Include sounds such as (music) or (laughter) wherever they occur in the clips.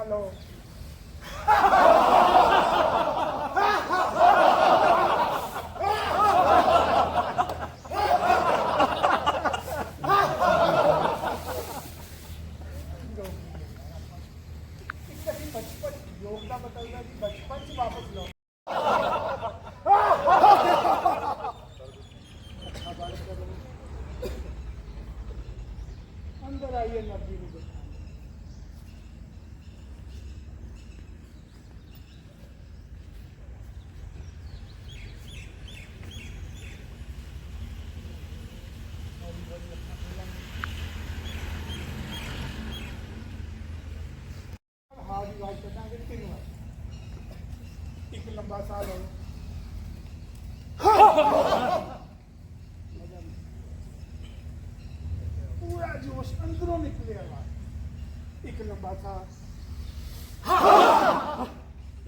Alô. (laughs) ਇੱਕ ਲੰਬਾ ਸਾਹ ਲਓ। ਪੂਰਾ ਜੋਸ਼ ਅੰਦਰੋਂ ਨਿਕਲਿਆ ਵਾ। ਇੱਕ ਲੰਬਾ ਸਾਹ।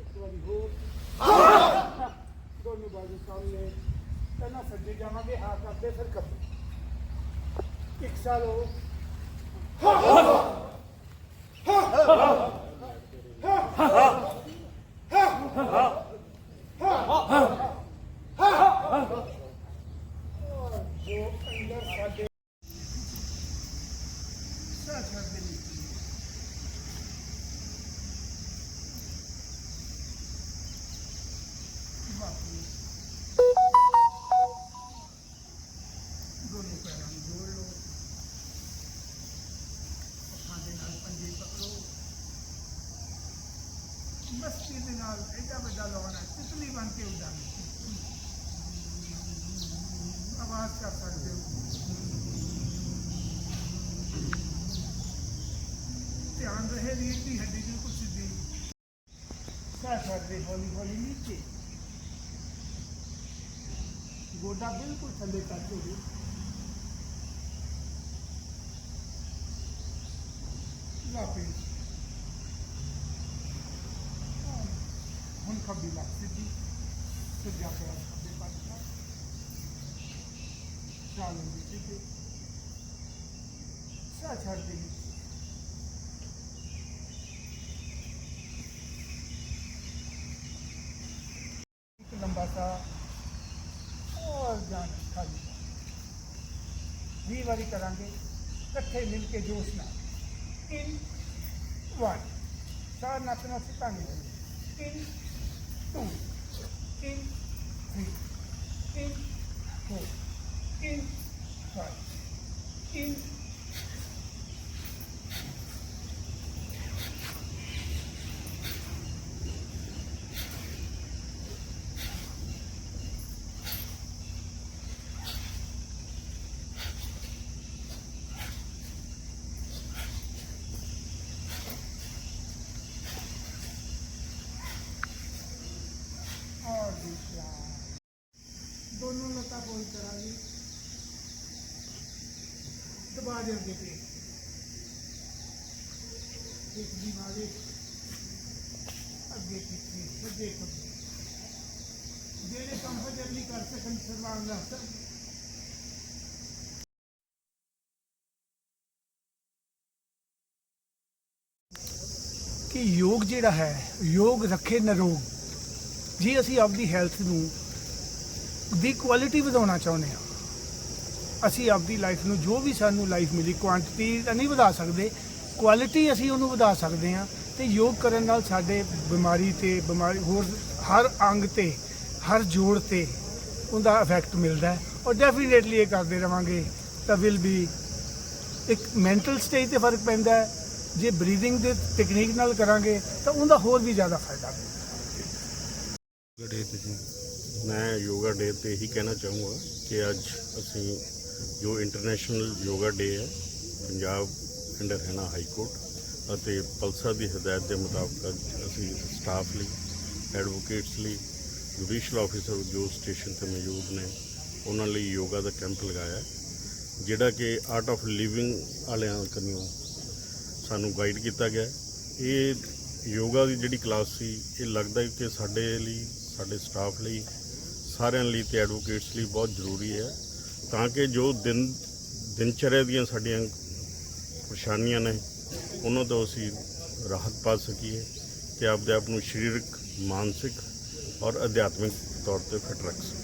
ਇੱਕ ਵਾਰੀ ਹੋਰ। ਦੋਨੋਂ ਬਾਜੂ ਸਾਹਮਣੇ। ਪਹਿਲਾਂ ਸੱਜੇ ਜਾਵਾਂਗੇ ਹਾਂ ਕਰਦੇ, ਫਿਰ ਖੱਬੇ ਇੱਕ ਸਾਹ ਲਓ। ਔਰ ਜੋ ਅੰਦਰ ਸਾਡੇ ਸਾਹ ਛੱਡ ਦੇ ਦੋਨੋਂ ਪੈਰਾਂ ਨੂੰ ਜੋੜ ਲਓ ਅੱਖਾਂ ਦੇ ਨਾਲ ਪੰਜੇ ਪਕੜੋ ਮਸਤੀ ਦੇ ਨਾਲ ਐਡਾ ਵੱਡਾ ਲਾਉਣਾ ਤਿਤਲੀ ਬਣ ਕੇ ਉਡਾਣਾ ਆਵਾਜ਼ ਕਰ ਸਕਦੇ ਹੋ। ਰਹੇ ਰੀੜ ਦੀ ਹੱਡੀ ਬਿਲਕੁਲ ਸਿੱਧੀ ਸਾਹ ਛੱਡਦੇ ਹੌਲੀ ਹੌਲੀ ਨੀਚੇ। ਗੋਡਾ ਬਿਲਕੁਲ ਥੱਲੇ ਟੱਚ ਹੋ ਜੇ ਹੁਣ ਖੱਬੀ ਲੱਗ ਸਿੱਧੀ। ਸੱਜਾ ਪੈਰ ਖੱਬੇ ਪਾਸੇ ਦਾ ਚਾਲ ਸਿੱਧੀ ਸਾਹ ਛੱਡ ਦੇ ਇੱਕ ਔਰ ਜਾਨ ਖਾਲੀ ਵੀਹ ਵਾਰੀ ਕਰਾਂਗੇ, ਇਕੱਠੇ ਮਿਲ ਕੇ ਜੋਸ਼ ਨਾਲ। ਇਨ ਵਨ ਚਾਰ ਨੱਕ ਨਾਲ in two in three in four in five in ਦੋਨੋਂ ਲੱਤਾਂ ਫੋਲਡ ਕਰਾਂਗੇ। ਦਬਾ ਦੇ ਅੱਗੇ ਪੇਟ ਇੱਕ ਦੀ ਵਾਲੇ ਅੱਗੇ ਪਿੱਛੇ ਸੱਜੇ ਖੱਬੇ ਜਿਹੜੇ ਕੰਫਰਟੇਬਲੀ ਕਰ ਸਕਣ ਸਰਵਾਂਗ ਆਸਨ ਕਿ ਯੋਗ ਜਿਹੜਾ ਹੈ, ਯੋਗ ਰੱਖੇ ਨਰੋਗ ਜੇ ਅਸੀਂ ਆਪਦੀ ਹੈਲਥ ਨੂੰ ਦੀ ਕੁਆਲਿਟੀ ਵਧਾਉਣਾ ਚਾਹੁੰਦੇ ਹਾਂ। ਅਸੀਂ ਆਪਦੀ ਲਾਈਫ ਨੂੰ ਜੋ ਵੀ ਸਾਨੂੰ ਲਾਈਫ ਮਿਲੀ ਕੁਆਂਟੀਟੀ ਤਾਂ ਨਹੀਂ ਵਧਾ ਸਕਦੇ ਕੁਆਲਿਟੀ ਅਸੀਂ ਉਹਨੂੰ ਵਧਾ ਸਕਦੇ ਹਾਂ ਤੇ ਯੋਗ ਕਰਨ ਨਾਲ ਸਾਡੇ ਬਿਮਾਰੀ ਤੇ ਬਿਮਾਰੀ ਹੋਰ ਹਰ ਅੰਗ ਤੇ, ਹਰ ਜੋੜ ਤੇ ਉਹਦਾ ਇਫੈਕਟ ਮਿਲਦਾ ਔਰ ਡੈਫੀਨੇਟਲੀ ਇਹ ਕਰਦੇ ਰਵਾਂਗੇ ਤਾਂ ਵਿਲ ਬੀ ਇੱਕ ਮੈਂਟਲ ਸਟੇਜ ਤੇ ਫ਼ਰਕ ਪੈਂਦਾ ਹੈ। ਜੇ ਬਰੀਥਿੰਗ ਦੇ ਟੈਕਨੀਕ ਨਾਲ ਕਰਾਂਗੇ ਤਾਂ ਉਹਦਾ ਹੋਰ ਵੀ ਜ਼ਿਆਦਾ ਫਾਇਦਾ ਮਿਲਦਾ ਯੋਗਾ ਡੇ ਮੈਂ ਯੋਗਾ ਡੇ ਤੇ ਇਹੀ ਕਹਿਣਾ ਚਾਹੂੰਗਾ ਕਿ ਅੱਜ ਅਸੀਂ ਜੋ ਇੰਟਰਨੈਸ਼ਨਲ ਯੋਗਾ ਡੇ ਹੈ, Punjab and Haryana high court ਅਤੇ ਪਲਸਾ ਦੀ ਹਦਾਇਤ ਦੇ ਮੁਤਾਬਕ ਅੱਜ ਅਸੀਂ ਸਟਾਫ ਲਈ ਐਡਵੋਕੇਟਸ ਲਈ ਜੁਡੀਸ਼ਲ ਆਫੀਸਰ ਜੋ ਸਟੇਸ਼ਨ ਤੇ ਮੌਜੂਦ ਨੇ, ਉਹਨਾਂ ਲਈ ਯੋਗਾ ਦਾ ਕੈਂਪ ਲਗਾਇਆ ਜਿਹੜਾ ਕਿ ਆਰਟ ਆਫ ਲਿਵਿੰਗ ਵਾਲਿਆਂ ਕੰਨਿਓ ਸਾਨੂੰ ਗਾਈਡ ਕੀਤਾ ਗਿਆ ਇਹ ਯੋਗਾ ਦੀ ਜਿਹੜੀ ਕਲਾਸ ਸੀ, ਇਹ ਲੱਗਦਾ ਕਿ ਸਾਡੇ ਲਈ ਸਾਡੇ ਸਟਾਫ ਲਈ, ਸਾਰਿਆਂ ਲਈ ਤੇ ਐਡਵੋਕੇਟਸ ਲਈ ਬਹੁਤ ਜ਼ਰੂਰੀ ਹੈ, ਤਾਂ ਕਿ ਜੋ ਦਿਨ, ਦਿਨਚਰਿਆ ਦੀਆਂ ਸਾਡੀਆਂ ਪਰੇਸ਼ਾਨੀਆਂ ਨੇ, ਉਹਨਾਂ ਤੋਂ ਅਸੀਂ ਰਾਹਤ ਪਾ ਸਕੀਏ ਤੇ ਆਪਦੇ ਆਪ ਨੂੰ ਸਰੀਰਕ, ਮਾਨਸਿਕ ਔਰ ਅਧਿਆਤਮਿਕ ਤੌਰ ਤੇ ਫਿਟ ਰੱਖ ਸਕੀਏ।